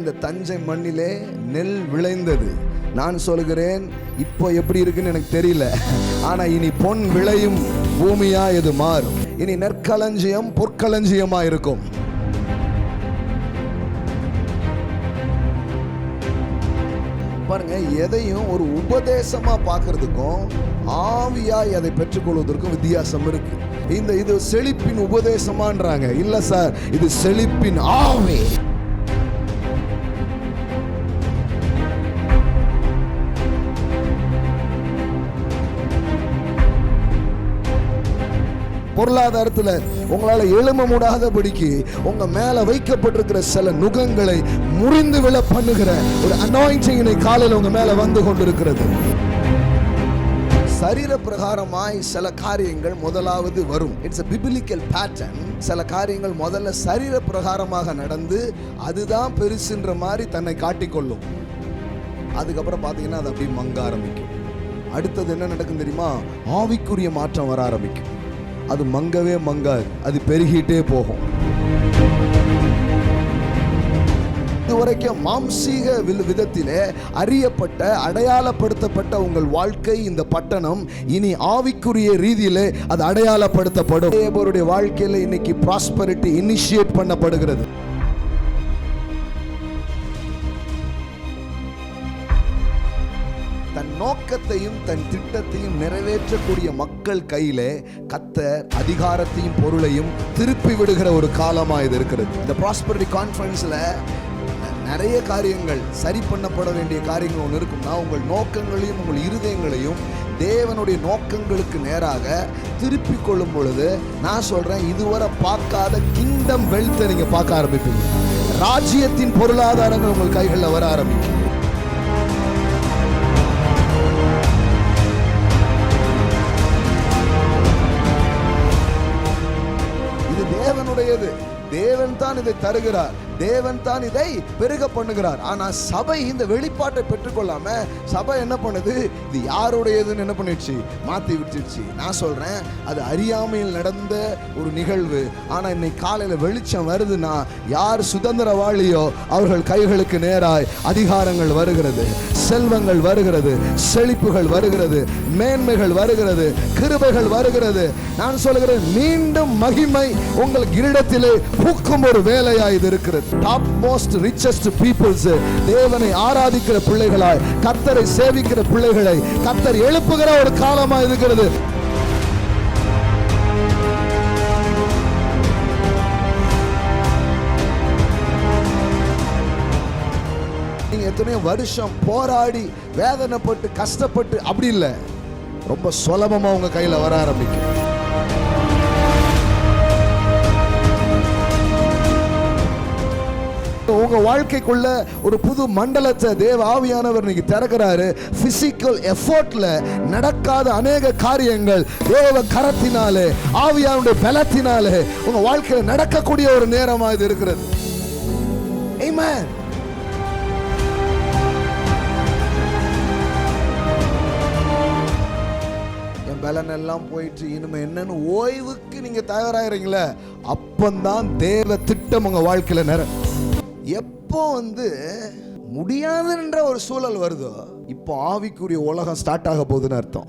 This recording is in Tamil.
இந்த தஞ்சை மண்ணிலே நெல் விளைந்தது. நான் சொல்கிறேன் இப்போ எப்படி இருக்குன்னு எனக்கு தெரியல. ஆனா இனி பொன் விளையும் பூமியா இது மாறும். இனி நெற்களஞ்சியம் பொற்களஞ்சியமா இருக்கும். பாருங்க எதையும் ஒரு உபதேசமா பார்க்கறதுக்கும் ஆவியாய் அதை பெற்றுக்கொள்வதற்கும் வித்தியாசம் இருக்கு. இந்த இது செழிப்பின் உபதேசமான்றாங்க. இல்ல சார் இது செழிப்பின் ஆவி. பொருளாதாரத்தில் உங்களால் எழும முடியாதபடிக்கு உங்கள் மேலே வைக்கப்பட்டிருக்கிற சில நுகங்களை முறிந்து விழ பண்ணுகிற ஒரு அனாயிண்டிங் காலையில் உங்கள் மேலே வந்து கொண்டிருக்கிறது. சரீர பிரகாரமாய் சில காரியங்கள் முதலாவது வரும். It's a biblical pattern. சில காரியங்கள் முதல்ல சரீர பிரகாரமாக நடந்து அதுதான் பெருசுன்ற மாதிரி தன்னை காட்டிக்கொள்ளும். அதுக்கப்புறம் பார்த்தீங்கன்னா அது அப்படியே மங்க ஆரம்பிக்கும். அடுத்தது என்ன நடக்கும் தெரியுமா? ஆவிக்குரிய மாற்றம் வர ஆரம்பிக்கும். அது மங்கவே மங்காது. அது பெருகிட்டே போகும். இதுவரைக்கும் மாம்சீக வில் விதத்திலே அறியப்பட்ட அடையாளப்படுத்தப்பட்ட உங்கள் வாழ்க்கை இந்த பட்டணம் இனி ஆவிக்குரிய ரீதியில் அது அடையாளப்படுத்தப்படும். அவருடைய வாழ்க்கையில இன்னைக்கு ப்ராஸ்பரிட்டி இனிஷியேட் பண்ணப்படுகிறது. தன் நோக்கத்தையும் தன் திட்டத்தையும் நிறைவேற்றக்கூடிய மக்கள் கையில கத்தர் அதிகாரத்தையும் பொருளையும் திருப்பி விடுகிற ஒரு காலமா இது இருக்கிறது. இந்த ப்ராஸ்பரிட்டி கான்ஃபரன்ஸ்ல நிறைய காரியங்கள் சரி பண்ணப்பட வேண்டிய காரியங்கள் ஒன்று இருக்கும்னா உங்கள் நோக்கங்களையும் உங்கள் இருதயங்களையும் தேவனுடைய நோக்கங்களுக்கு நேராக திருப்பி கொள்ளும் பொழுது நான் சொல்றேன் இதுவரை பார்க்காத கிங்டம் வெல்த்தை நீங்க பார்க்க ஆரம்பிப்பீங்க. ராஜ்யத்தின் பொருளாதாரங்கள் உங்கள் கைகளில் வர ஆரம்பிக்கும். தேவனுடையது தேவன் தான் இதை தருகிறார். தேவன் தான் இதை பெருக பண்ணுகிறார். ஆனா சபை இந்த வெளிப்பாட்டை பெற்றுக்கொள்ளாம சபை என்ன பண்ணுது? இது யாருடையதுன்னு என்ன பண்ணிடுச்சு? மாத்தி விட்டுடுச்சு. நான் சொல்றேன் அது அறியாமையில் நடந்த ஒரு நிகழ்வு. ஆனா இன்னைக்கு காலையில் வெளிச்சம் வருதுன்னா யார் சுதந்திரவாளியோ அவர்கள் கைகளுக்கு நேராய் அதிகாரங்கள் வருகிறது. செல்வங்கள் வருகிறது செழிப்புகள் வருகிறது மேன்மைகள் வருகிறது கிருபைகள் வருகிறது. நான் சொல்கிறேன் மீண்டும் மகிமை உங்கள் கிரீடத்திலே பூக்கும் ஒரு வேலையா இது இருக்கிறது. டாப் மோஸ்ட் ரிச்சஸ்ட் பீப்புள்ஸ் தேவனை ஆராதிக்கிற பிள்ளைகளாய் கர்த்தரை சேவிக்கிற பிள்ளைகளை கர்த்தர் எழுப்புகிற ஒரு காலமா இருக்கிறது. எத்தனையோ வருஷம் போராடி வேதனைப்பட்டு கஷ்டப்பட்டு அப்படி இல்லை. ரொம்ப சுலபமாக உங்க கையில் வர ஆரம்பிக்கும். உங்க வாழ்க்கைக்குள்ள ஒரு புது மண்டலத்தை தேவ ஆவியானவர் இன்னைக்கு திறக்கிறாரு. பிசிக்கல் எஃபோர்ட்ல நடக்காத அநேக காரியங்கள் தேவ கரத்தினாலே ஆவியானுடைய பலத்தினாலே உங்க வாழ்க்கையில நடக்கக்கூடிய ஒரு நேரமா இது இருக்கிறது. Amen. பலன் எல்லாம் போயிட்டு இனிமே என்னன்னு ஓய்வுக்கு நீங்க தயாராகிறீங்களே அப்பந்தான் தேவ திட்டம் உங்க வாழ்க்கையில நிற எப்போ வந்து முடியாதுன்ற ஒரு சூழல் வருதோ இப்போ ஆவிக்குரிய உலகம் ஸ்டார்ட் ஆக போகுதுன்னு அர்த்தம்.